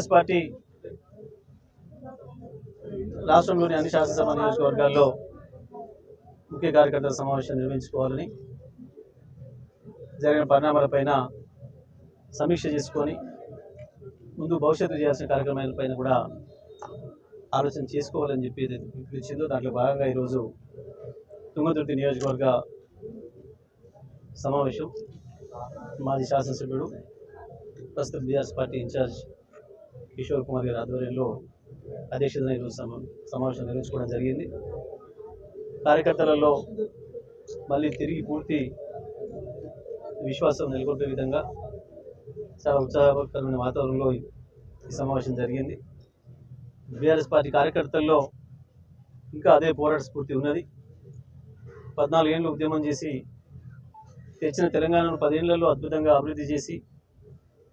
Congress party రాష్ట్రంలోని అన్ని శాసనసభ నియోజకవర్గాల్లో ముఖ్య కార్యకర్తల సమావేశం నిర్వహించుకోవాలని జరిగిన పరిణామాలపైన సమీక్ష చేసుకొని ముందు భవిష్యత్తు చేయాల్సిన కార్యక్రమాలపైన కూడా ఆలోచన చేసుకోవాలని చెప్పి పిలిచిందో దాంట్లో భాగంగా ఈరోజు తుంగతుర్తి నియోజకవర్గ సమావేశం మాజీ శాసనసభ్యుడు ప్రస్తుత BRS party in-charge Kishore Kumar గారి ఆధ్వర్యంలో అధ్యక్షతన ఈరోజు సమా సమావేశం నిర్వహించుకోవడం జరిగింది. కార్యకర్తలలో మళ్ళీ తిరిగి పూర్తి విశ్వాసం నెలకొల్పే విధంగా చాలా ఉత్సాహకరమైన వాతావరణంలో ఈ సమావేశం జరిగింది. బీఆర్ఎస్ పార్టీ కార్యకర్తల్లో ఇంకా అదే పోరాట స్ఫూర్తి ఉన్నది. పద్నాలుగేళ్ళు ఉద్యమం చేసి తెచ్చిన తెలంగాణను పదేళ్ళలో అద్భుతంగా అభివృద్ధి చేసి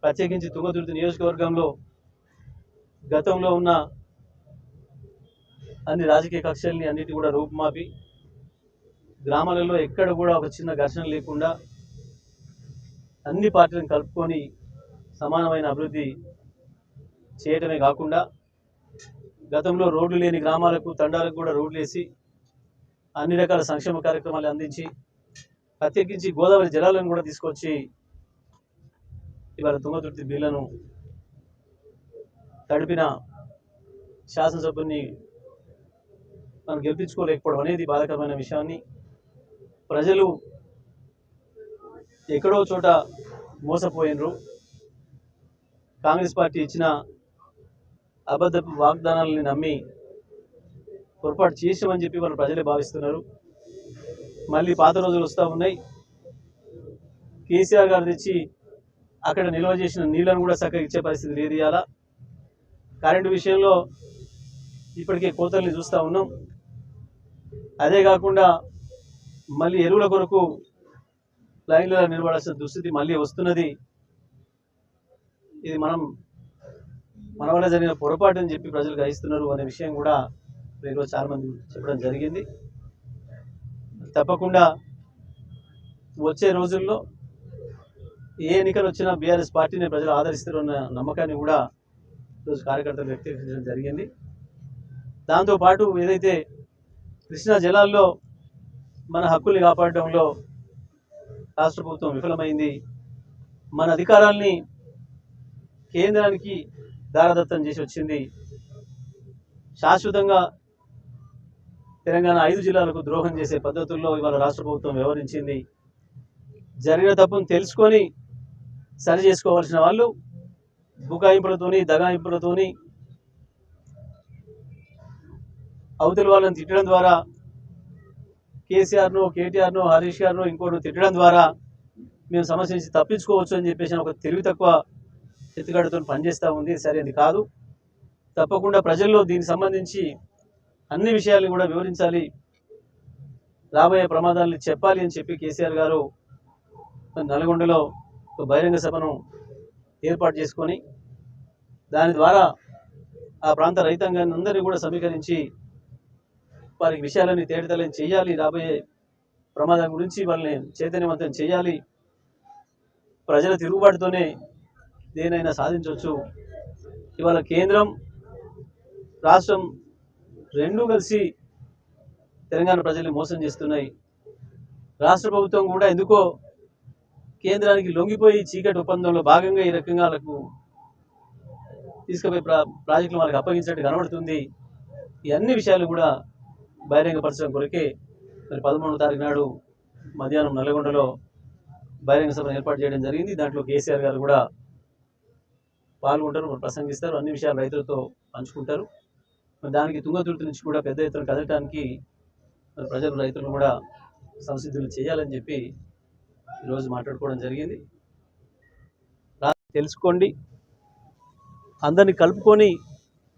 ప్రత్యేకించి తుంగతుర్తి నియోజకవర్గంలో గతంలో ఉన్న అన్ని రాజకీయ కక్షల్ని అన్నిటి కూడా రూపుమాపి గ్రామాలలో ఎక్కడ కూడా ఒక చిన్న ఘర్షణ లేకుండా అన్ని పార్టీలను కలుపుకొని సమానమైన అభివృద్ధి చేయటమే కాకుండా గతంలో రోడ్లు లేని గ్రామాలకు తండాలకు కూడా రోడ్లు వేసి అన్ని రకాల సంక్షేమ కార్యక్రమాలు అందించి ప్రత్యేకించి గోదావరి జలాలను కూడా తీసుకొచ్చి ఇవాళ తుంగతుర్తి బిల్లను తడిపిన శాసనసభ్యుని మనం గెలిపించుకోలేకపోవడం అనేది బాధకరమైన విషయాన్ని ప్రజలు ఎక్కడో చోట మోసపోయినరు. కాంగ్రెస్ పార్టీ ఇచ్చిన అబద్ధ వాగ్దానాలని నమ్మి పొరపాటు చేసామని చెప్పి వాళ్ళు ప్రజలే భావిస్తున్నారు. మళ్ళీ పాత రోజులు వస్తూ ఉన్నాయి. కేసీఆర్ గారు తెచ్చి అక్కడ నిల్వ చేసిన నీళ్ళను కూడా చక్కగా ఇచ్చే పరిస్థితి లేదు ఇవాళ. కరెంటు విషయంలో ఇప్పటికే కోతల్ని చూస్తూ ఉన్నాం. అదే కాకుండా మళ్ళీ ఎరువుల కొరకు లైన్లో నిలబడాల్సిన దుస్థితి మళ్ళీ వస్తున్నది. ఇది మనం మన వల్ల జరిగిన పొరపాటు అని చెప్పి ప్రజలు గ్రహిస్తున్నారు అనే విషయం కూడా ఈరోజు చాలా మంది చెప్పడం జరిగింది. తప్పకుండా వచ్చే రోజుల్లో ఏ ఎన్నికలు వచ్చినా బీఆర్ఎస్ పార్టీని ప్రజలు ఆదరిస్తారన్న నమ్మకాన్ని కూడా ఈరోజు కార్యకర్తలు వ్యక్తీకరించడం జరిగింది. దాంతోపాటు ఏదైతే కృష్ణా జలాల్లో మన హక్కుల్ని కాపాడడంలో రాష్ట్ర ప్రభుత్వం విఫలమైంది మన అధికారాల్ని కేంద్రానికి దారదత్తం చేసి వచ్చింది. శాశ్వతంగా తెలంగాణ ఐదు జిల్లాలకు ద్రోహం చేసే పద్ధతుల్లో ఇవాళ రాష్ట్ర ప్రభుత్వం వ్యవహరించింది. జరిగిన తప్పును తెలుసుకొని సరి చేసుకోవాల్సిన వాళ్ళు బుకాయింపులతోని దగాయింపులతోని అవతలి వాళ్ళని తిట్టడం ద్వారా కేసీఆర్ను కేటీఆర్ను హరీష్ గారును ఇంకోటి తిట్టడం ద్వారా మేము సమస్య నుంచి తప్పించుకోవచ్చు అని చెప్పేసి ఒక తెలివి తక్కువ ఎత్తుగడతో పనిచేస్తూ ఉంది. సరేది కాదు. తప్పకుండా ప్రజల్లో దీనికి సంబంధించి అన్ని విషయాలను కూడా వివరించాలి. రాబోయే ప్రమాదాలను చెప్పాలి అని చెప్పి కేసీఆర్ గారు నల్గొండలో ఒక బహిరంగ సభను ఏర్పాటు చేసుకొని దాని ద్వారా ఆ ప్రాంత రైతాంగాన్ని అందరినీ కూడా సమీకరించి వారికి విషయాలని తేటతలని చేయాలి రాబోయే ప్రమాదం గురించి వాళ్ళని చైతన్యవంతం చేయాలి. ప్రజల తిరుగుబాటుతోనే దేనైనా సాధించవచ్చు. ఇవాళ కేంద్రం రాష్ట్రం రెండూ కలిసి తెలంగాణ ప్రజల్ని మోసం చేస్తున్నాయి. రాష్ట్ర ప్రభుత్వం కూడా ఎందుకో కేంద్రానికి లొంగిపోయి చీకటి ఒప్పందంలో భాగంగా ఈ రకంగా వాళ్ళకు తీసుకుపోయి ప్రా ప్రాజెక్టులు వాళ్ళకి అప్పగించినట్టు కనబడుతుంది. ఈ అన్ని విషయాలు కూడా బహిరంగపరచడం కొరకే మరి పదమూడవ తారీఖు నాడు మధ్యాహ్నం నల్గొండలో బహిరంగ సభను ఏర్పాటు చేయడం జరిగింది. దాంట్లో కేసీఆర్ గారు కూడా పాల్గొంటారు ప్రసంగిస్తారు అన్ని విషయాలు రైతులతో పంచుకుంటారు. దానికి తుంగతుర్తి నుంచి కూడా పెద్ద ఎత్తున కదలటానికి ప్రజలు రైతులను కూడా సంసిద్ధులు చేయాలని చెప్పి ఈరోజు మాట్లాడుకోవడం జరిగింది. రా- తెలుసుకోండి. అందరినీ కలుపుకొని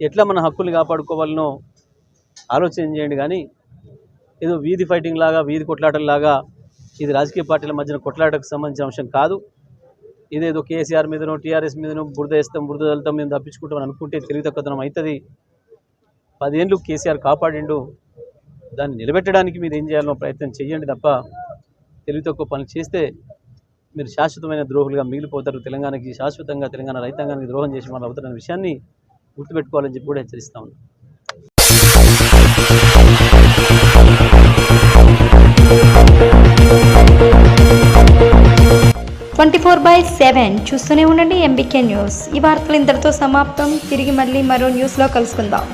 ఎట్లా మన హక్కుల్ని కాపాడుకోవాలనో ఆలోచన చేయండి కానీ ఏదో వీధి ఫైటింగ్ లాగా వీధి కొట్లాటలాగా ఇది రాజకీయ పార్టీల మధ్యన కొట్లాటకు సంబంధించిన అంశం కాదు. ఇదేదో కేసీఆర్ మీదనో టీఆర్ఎస్ మీదనో బురద వేస్తాం బురద వెళ్తాం మేము తప్పించుకుంటాం అని అనుకుంటే తెలివి తక్కువతనం అవుతుంది. పదేళ్ళు కేసీఆర్ కాపాడిండు. దాన్ని నిలబెట్టడానికి మీరు ఏం చేయాలనో ప్రయత్నం చేయండి తప్ప తెలివి తక్కువ పనులు చేస్తే మీరు శాశ్వతమైన ద్రోహులుగా మిగిలిపోతారు. తెలంగాణకి శాశ్వతంగా తెలంగాణ రైతాంగానికి ద్రోహం చేసి వాళ్ళు అవుతారనే విషయాన్ని గుర్తుపెట్టుకోవాలని చెప్పి కూడా హెచ్చరిస్తా ట్వంటీ ఫోర్ బై సెవెన్ చూస్తూనే ఉండండి ఎంబీకే న్యూస్. ఈ వార్తలు ఇంతటితో సమాప్తం. తిరిగి మళ్ళీ మరో న్యూస్లో కలుసుకుందాం.